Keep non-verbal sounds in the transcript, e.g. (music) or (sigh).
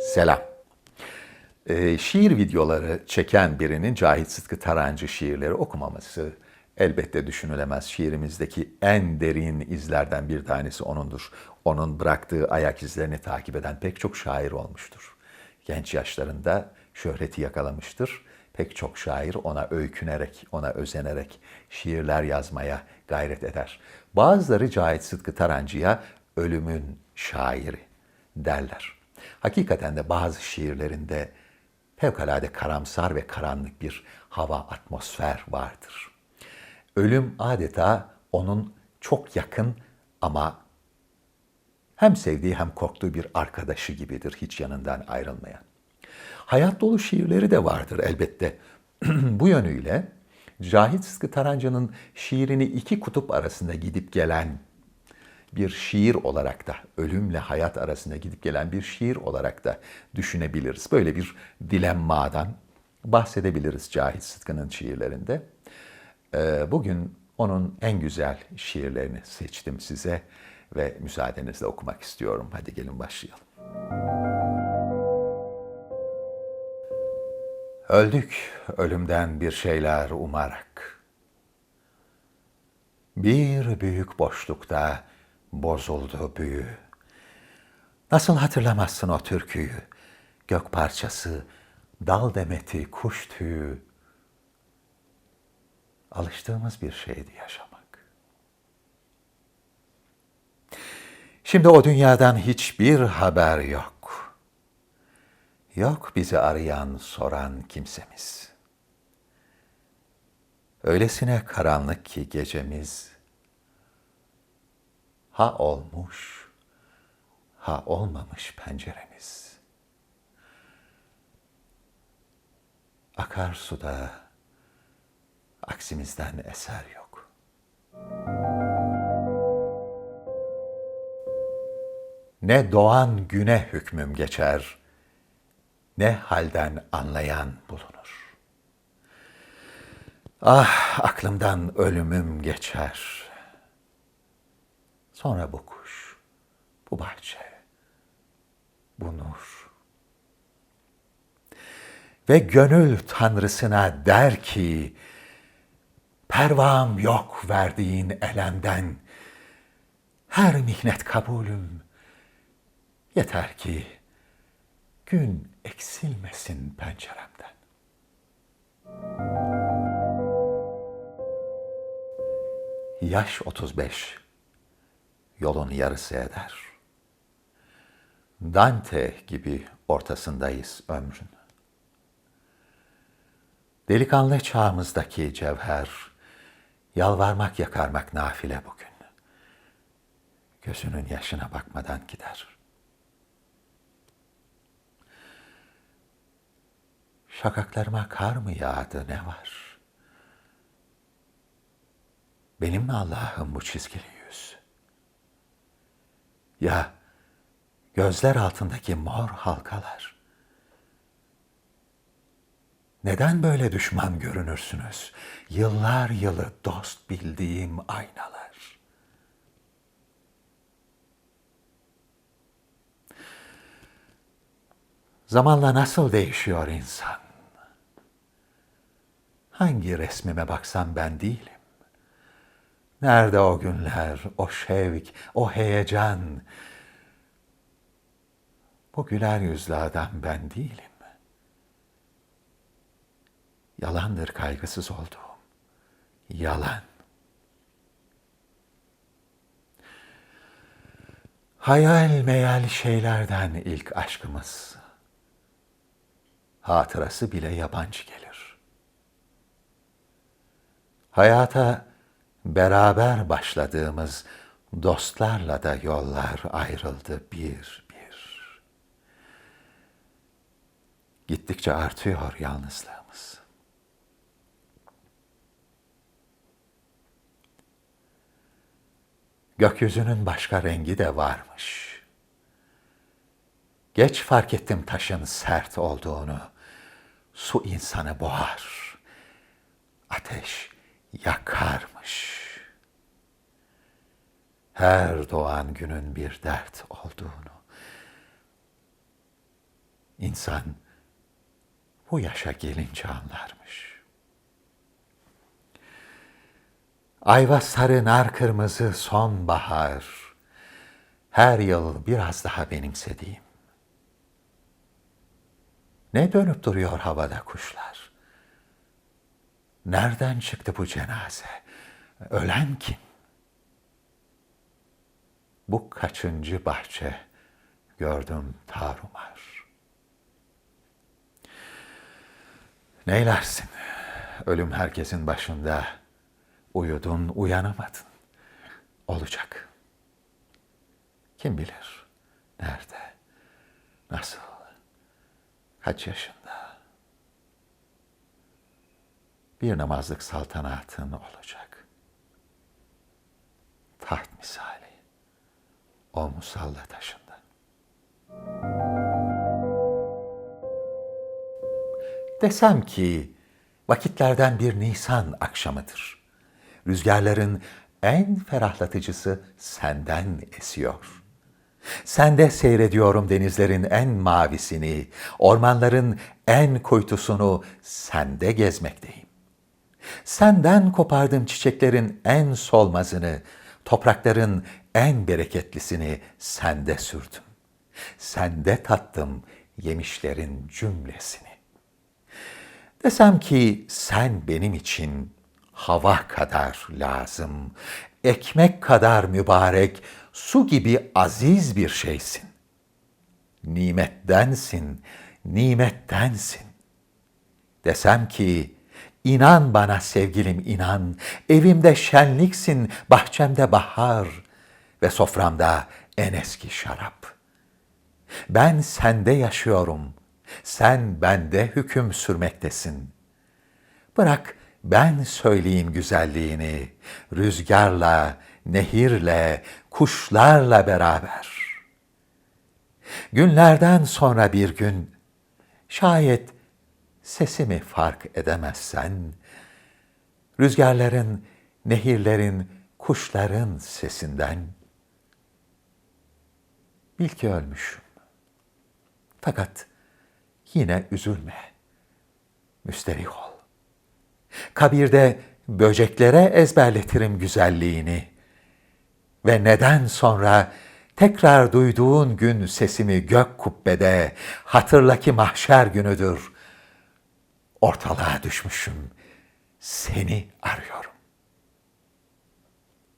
Selam. Ee, şiir videoları çeken birinin Cahit Sıtkı Tarancı şiirleri okumaması elbette düşünülemez. Şiirimizdeki en derin izlerden bir tanesi onundur. Onun bıraktığı ayak izlerini takip eden pek çok şair olmuştur. Genç yaşlarında şöhreti yakalamıştır. Pek çok şair ona öykünerek, ona özenerek şiirler yazmaya gayret eder. Bazıları Cahit Sıtkı Tarancı'ya ölümün şairi derler. Hakikaten de bazı şiirlerinde fevkalade karamsar ve karanlık bir hava, atmosfer vardır. Ölüm adeta onun çok yakın ama hem sevdiği hem korktuğu bir arkadaşı gibidir hiç yanından ayrılmayan. Hayat dolu şiirleri de vardır elbette. (clears throat) Bu yönüyle Cahit Sıtkı Tarancı'nın şiirini iki kutup arasında gidip gelen bir şiir olarak da, ölümle hayat arasında gidip gelen bir şiir olarak da düşünebiliriz. Böyle bir dilemmadan bahsedebiliriz Cahit Sıtkı'nın şiirlerinde. Ee, Bugün onun en güzel şiirlerini seçtim size ve müsaadenizle okumak istiyorum. Hadi gelin başlayalım. Öldük ölümden bir şeyler umarak. Bir büyük boşlukta bozuldu büyü. Nasıl hatırlamazsın o türküyü? Gök parçası, dal demeti, kuş tüyü. Alıştığımız bir şeydi yaşamak. Şimdi o dünyadan hiçbir haber yok. Yok bizi arayan, soran kimsemiz. Öylesine karanlık ki gecemiz ha olmuş, ha olmamış penceremiz. Akarsuda aksimizden eser yok. Ne doğan güne hükmüm geçer, ne halden anlayan bulunur. Ah aklımdan ölümüm geçer. Sonra bu kuş, bu bahçe, bu nur. Ve gönül tanrısına der ki, pervam yok verdiğin elemden, her mihnet kabulüm, yeter ki gün eksilmesin penceremden. Yaş 35, yolun yarısı eder. Dante gibi ortasındayız ömrün. Delikanlı çağımızdaki cevher, yalvarmak yakarmak nafile bugün. Gözünün yaşına bakmadan gider. Şakaklarıma kar mı yağdı ne var? Benim mi Allah'ım bu çizgili? Ya gözler altındaki mor halkalar? Neden böyle düşman görünürsünüz? Yıllar yılı dost bildiğim aynalar. Zamanla nasıl değişiyor insan? Hangi resmime baksam ben değilim. Nerede o günler, o şevk, o heyecan? Bu güler yüzlü adam ben değilim. Yalandır kaygısız olduğum. Yalan. Hayal meyal şeylerden ilk aşkımız. Hatırası bile yabancı gelir. Hayata beraber başladığımız dostlarla da yollar ayrıldı bir bir. Gittikçe artıyor yalnızlığımız. Gökyüzünün başka rengi de varmış. Geç fark ettim taşın sert olduğunu. Su insanı boğar. Ateş yakarmış. Her doğan günün bir dert olduğunu. İnsan bu yaşa gelince anlarmış. Ayva sarı nar kırmızı sonbahar, her yıl biraz daha benimsediğim. Ne dönüp duruyor havada kuşlar? Nereden çıktı bu cenaze? Ölen kim? Bu kaçıncı bahçe gördüm tarumar. Neylersin? Ölüm herkesin başında. Uyudun, uyanamadın. Olacak. Kim bilir? Nerede? Nasıl? Kaç yaşında? Bir namazlık saltanatın olacak. Taht misali. O musalla taşında. Desem ki vakitlerden bir Nisan akşamıdır. Rüzgarların en ferahlatıcısı senden esiyor. Sende seyrediyorum denizlerin en mavisini, ormanların en kuytusunu sende gezmekteyim. Senden kopardım çiçeklerin en solmazını, toprakların en bereketlisini sende sürdüm. Sende tattım yemişlerin cümlesini. Desem ki sen benim için hava kadar lazım, ekmek kadar mübarek, su gibi aziz bir şeysin. Nimettensin, nimettensin. Desem ki inan bana sevgilim inan, evimde şenliksin, bahçemde bahar ve soframda en eski şarap. Ben sende yaşıyorum, sen bende hüküm sürmektesin. Bırak ben söyleyeyim güzelliğini, rüzgarla, nehirle, kuşlarla beraber. Günlerden sonra bir gün, şayet sesimi fark edemezsen, rüzgarların, nehirlerin, kuşların sesinden, bil ki ölmüşüm. Fakat yine üzülme. Müsterih ol. Kabirde böceklere ezberletirim güzelliğini. Ve neden sonra tekrar duyduğun gün sesimi gök kubbede hatırla ki mahşer günüdür. Ortalığa düşmüşüm. Seni arıyorum.